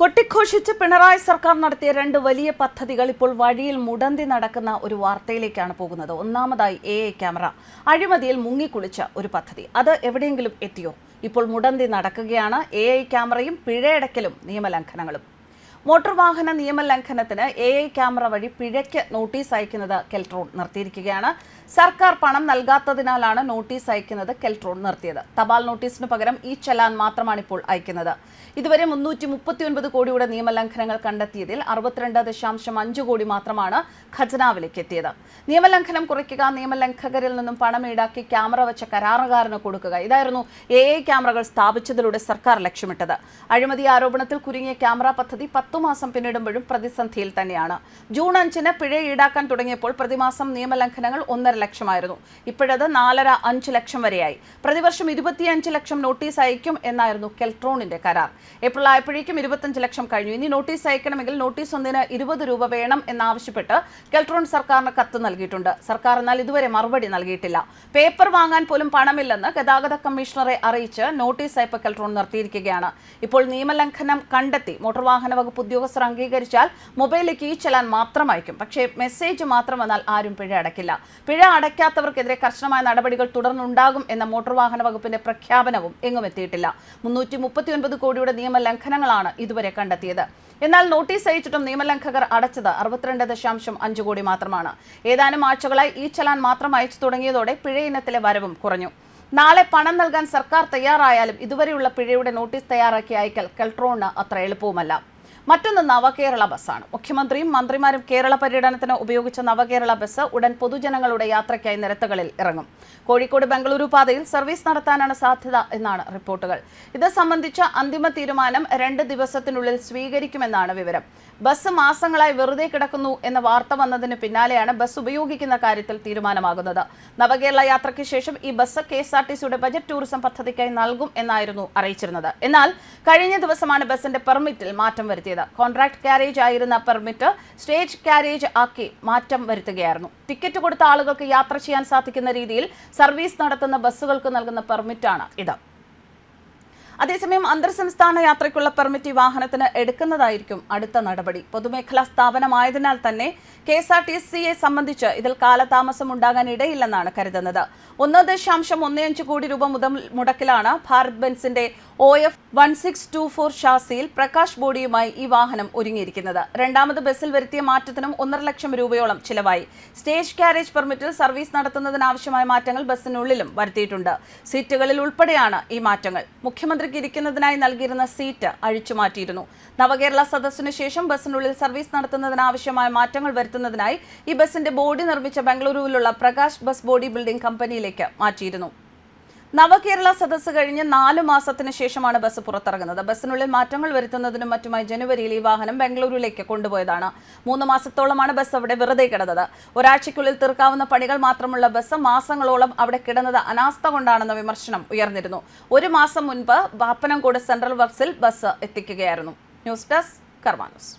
കൊട്ടിഘോഷിച്ച് പിണറായി സർക്കാർ നടത്തിയ രണ്ട് വലിയ പദ്ധതികൾ ഇപ്പോൾ വഴിയിൽ മുടന്തി നടക്കുന്ന ഒരു വാർത്തയിലേക്കാണ് പോകുന്നത്. ഒന്നാമതായി എ ഐ ക്യാമറ. അഴിമതിയിൽ മുങ്ങിക്കുളിച്ച ഒരു പദ്ധതി. അത് എവിടെയെങ്കിലും എത്തിയോ? ഇപ്പോൾ മുടന്തി നടക്കുകയാണ്. എ ഐ ക്യാമറയും പിഴയടക്കലും നിയമലംഘനങ്ങളും. മോട്ടോർ വാഹന നിയമലംഘനത്തിന് എ ഐ ക്യാമറ വഴി പിഴയ്ക്ക് നോട്ടീസ് അയക്കുന്നത് കെൽട്രോൺ നിർത്തിയിരിക്കുകയാണ്. സർക്കാർ പണം നൽകാത്തതിനാലാണ് നോട്ടീസ് അയക്കുന്നത് കെൽട്രോൺ നിർത്തിയത്. തപാൽ നോട്ടീസിന് പകരം ഈ ചലാൻ മാത്രമാണ് ഇപ്പോൾ അയക്കുന്നത്. ഇതുവരെ മുന്നൂറ്റി മുപ്പത്തിയൊൻപത് കോടിയുടെ നിയമലംഘനങ്ങൾ കണ്ടെത്തിയതിൽ അറുപത്തിരണ്ട് ദശാംശം അഞ്ച് കോടി മാത്രമാണ് ഖജനാവിലേക്ക് എത്തിയത്. നിയമലംഘനം കുറയ്ക്കുക നിയമലംഘകരിൽ നിന്നും പണം ഈടാക്കി ക്യാമറ വെച്ച കരാറുകാരന് കൊടുക്കുക. ഇതായിരുന്നു എ ഐ ക്യാമറകൾ സ്ഥാപിച്ചതിലൂടെ സർക്കാർ ലക്ഷ്യമിട്ടത്. അഴിമതി ആരോപണത്തിൽ കുരുങ്ങിയ ക്യാമറ പദ്ധതി പത്തു മാസം പിന്നിടുമ്പോഴും പ്രതിസന്ധിയിൽ തന്നെയാണ്. ജൂൺ അഞ്ചിന് പിഴ ഈടാക്കാൻ തുടങ്ങിയപ്പോൾ പ്രതിമാസം നിയമലംഘനങ്ങൾ ഒന്നര ലക്ഷമായിരുന്നു. ഇപ്പോഴത് നാലര അഞ്ച് ലക്ഷം വരെയായി. പ്രതിവർഷം ഇരുപത്തിയഞ്ച് ലക്ഷം നോട്ടീസ് അയക്കും എന്നായിരുന്നു കെൽട്രോണിന്റെ കരാർ. ഏപ്രിൽ ആയപ്പോഴേക്കും ഇരുപത്തഞ്ച് ലക്ഷം കഴിഞ്ഞു. ഇനി നോട്ടീസ് അയക്കണമെങ്കിൽ നോട്ടീസ് ഒന്നിന് ഇരുപത് രൂപ വേണം എന്നാവശ്യപ്പെട്ട് കെൽട്രോൺ സർക്കാരിന് കത്ത് നൽകിയിട്ടുണ്ട്. സർക്കാർ എന്നാൽ ഇതുവരെ മറുപടി നൽകിയിട്ടില്ല. പേപ്പർ വാങ്ങാൻ പോലും പണമില്ലെന്ന് ഗതാഗത കമ്മീഷണറെ അറിയിച്ച് നോട്ടീസ് അയപ്പ് കെൽട്രോൺ നിർത്തിയിരിക്കുകയാണ്. ഇപ്പോൾ നിയമലംഘനം കണ്ടെത്തി. മോട്ടോർ വാഹന വകുപ്പ് ഉദ്യോഗസ്ഥർ അംഗീകരിച്ചാൽ മൊബൈലിലേക്ക് ഈ ചെല്ലാൻ മാത്രം അയക്കും പക്ഷേ മെസ്സേജ് മാത്രം വന്നാൽ ആരും പിഴ അടയ്ക്കില്ല. പിഴ അടയ്ക്കാത്തവർക്കെതിരെ കർശനമായ നടപടികൾ തുടർന്നുണ്ടാകും എന്ന മോട്ടോർ വാഹന വകുപ്പിന്റെ പ്രഖ്യാപനവും എങ്ങും എത്തിയിട്ടില്ല. മുന്നൂറ്റി മുപ്പത്തിയൊൻപത് കോടിയുടെ നിയമലംഘനങ്ങളാണ് ഇതുവരെ കണ്ടെത്തിയത്. എന്നാൽ നോട്ടീസ് അയച്ചിട്ടും നിയമലംഘകർ അടച്ചത് അറുപത്തിരണ്ട് ദശാംശം അഞ്ച് കോടി മാത്രമാണ്. ഏതാനും ആഴ്ചകളായി ഈ ചലാൻ മാത്രം അയച്ചു തുടങ്ങിയതോടെ പിഴ ഇനത്തിലെ വരവും കുറഞ്ഞു. നാളെ പണം നൽകാൻ സർക്കാർ തയ്യാറായാലും ഇതുവരെയുള്ള പിഴയുടെ നോട്ടീസ് തയ്യാറാക്കി അയക്കൽ കെൽട്രോണിന് അത്ര എളുപ്പവുമല്ല. മറ്റൊന്ന് നവകേരള ബസ്സാണ്. മുഖ്യമന്ത്രിയും മന്ത്രിമാരും കേരള പര്യടനത്തിന് ഉപയോഗിച്ച നവകേരള ബസ് ഉടൻ പൊതുജനങ്ങളുടെ യാത്രയ്ക്കായി നിരത്തുകളിൽ ഇറങ്ങും. കോഴിക്കോട് ബംഗളൂരു പാതയിൽ സർവീസ് നടത്താനാണ് സാധ്യത എന്നാണ് റിപ്പോർട്ടുകൾ. ഇത് സംബന്ധിച്ച അന്തിമ തീരുമാനം രണ്ട് ദിവസത്തിനുള്ളിൽ സ്വീകരിക്കുമെന്നാണ് വിവരം. ബസ് മാസങ്ങളായി വെറുതെ കിടക്കുന്നു എന്ന വാർത്ത വന്നതിന് പിന്നാലെയാണ് ബസ് ഉപയോഗിക്കുന്ന കാര്യത്തിൽ തീരുമാനമാകുന്നത്. നവകേരള യാത്രയ്ക്ക് ശേഷം ഈ bus K S R T സിയുടെ ബജറ്റ് ടൂറിസം പദ്ധതിക്കായി നൽകും എന്നായിരുന്നു അറിയിച്ചിരുന്നത്. എന്നാൽ കഴിഞ്ഞ ദിവസമാണ് ബസിന്റെ പെർമിറ്റിൽ മാറ്റം വരുത്തിയത്. കോൺട്രാക്ട് കാരേജ് ആയിരുന്ന പെർമിറ്റ് സ്റ്റേജ് കാരേജ് ആക്കി മാറ്റം വരുത്തുകയായിരുന്നു. ടിക്കറ്റ് കൊടുത്ത ആളുകൾക്ക് യാത്ര ചെയ്യാൻ സാധിക്കുന്ന രീതിയിൽ സർവീസ് നടത്തുന്ന ബസ്സുകൾക്ക് നൽകുന്ന പെർമിറ്റാണ് ഇത്. അതേസമയം അന്തർ സംസ്ഥാന യാത്രയ്ക്കുള്ള പെർമിറ്റ് വാഹനത്തിന് എടുക്കുന്നതായിരിക്കും അടുത്ത നടപടി. പൊതുമേഖലാ സ്ഥാപനമായതിനാൽ തന്നെ കെ എസ് ആർ ടി സിയെ സംബന്ധിച്ച് ഇതിൽ കാലതാമസം ഉണ്ടാകാൻ ഇടയില്ലെന്നാണ് കരുതുന്നത്. ഒന്ന് ദശാംശം ഒന്ന് അഞ്ച് കോടി രൂപ മുതൽ മുടക്കിലാണ് Bharat ബെൻസിന്റെ O F one six two four ഷാസിയിൽ Prakash ബോഡിയുമായി ഈ വാഹനം ഒരുങ്ങിയിരിക്കുന്നത്. രണ്ടാമത് ബസ്സിൽ വരുത്തിയ മാറ്റത്തിനും ഒന്നര ലക്ഷം രൂപയോളം ചിലവായി. സ്റ്റേജ് കാരേജ് പെർമിറ്റിൽ സർവീസ് നടത്തുന്നതിനാവശ്യമായ മാറ്റങ്ങൾ ബസ്സിനുള്ളിലും വരുത്തിയിട്ടുണ്ട്. സീറ്റുകളിൽ ഉൾപ്പെടെയാണ് ഈ മാറ്റങ്ങൾ. മുഖ്യമന്ത്രിക്ക് ഇരിക്കുന്നതിനായി നൽകിയിരുന്ന സീറ്റ് അഴിച്ചുമാറ്റിയിരുന്നു നവകേരള സദസ്സിനു ശേഷം ബസ്സിനുള്ളിൽ സർവീസ് നടത്തുന്നതിനാവശ്യമായ മാറ്റങ്ങൾ വരുത്തുന്നതിനായി ഈ ബസിന്റെ ബോഡി നിർമ്മിച്ച ബംഗളൂരുവിലുള്ള പ്രകാശ് ബസ് ബോഡി ബിൽഡിംഗ് കമ്പനിയിലേക്ക് മാറ്റിയിരുന്നു. നവകേരള സദസ്സ് കഴിഞ്ഞ് നാല് മാസത്തിന് ശേഷമാണ് ബസ് പുറത്തിറങ്ങുന്നത്. ബസ്സിനുള്ളിൽ മാറ്റങ്ങൾ വരുത്തുന്നതിനും മറ്റുമായി ജനുവരിയിൽ ഈ വാഹനം ബംഗളൂരുവിലേക്ക് കൊണ്ടുപോയതാണ്. മൂന്ന് മാസത്തോളമാണ് ബസ് അവിടെ വെറുതെ കിടന്നത്. ഒരാഴ്ചയ്ക്കുള്ളിൽ തീർക്കാവുന്ന പണികൾ മാത്രമുള്ള ബസ് മാസങ്ങളോളം അവിടെ കിടന്നത് അനാസ്ഥ കൊണ്ടാണെന്ന വിമർശനം ഉയർന്നിരുന്നു. ഒരു മാസം മുൻപ് പാപ്പനംകോട് സെൻട്രൽ വർക്സിൽ ബസ് എത്തിക്കുകയായിരുന്നു. News desk കർമാനൂസ്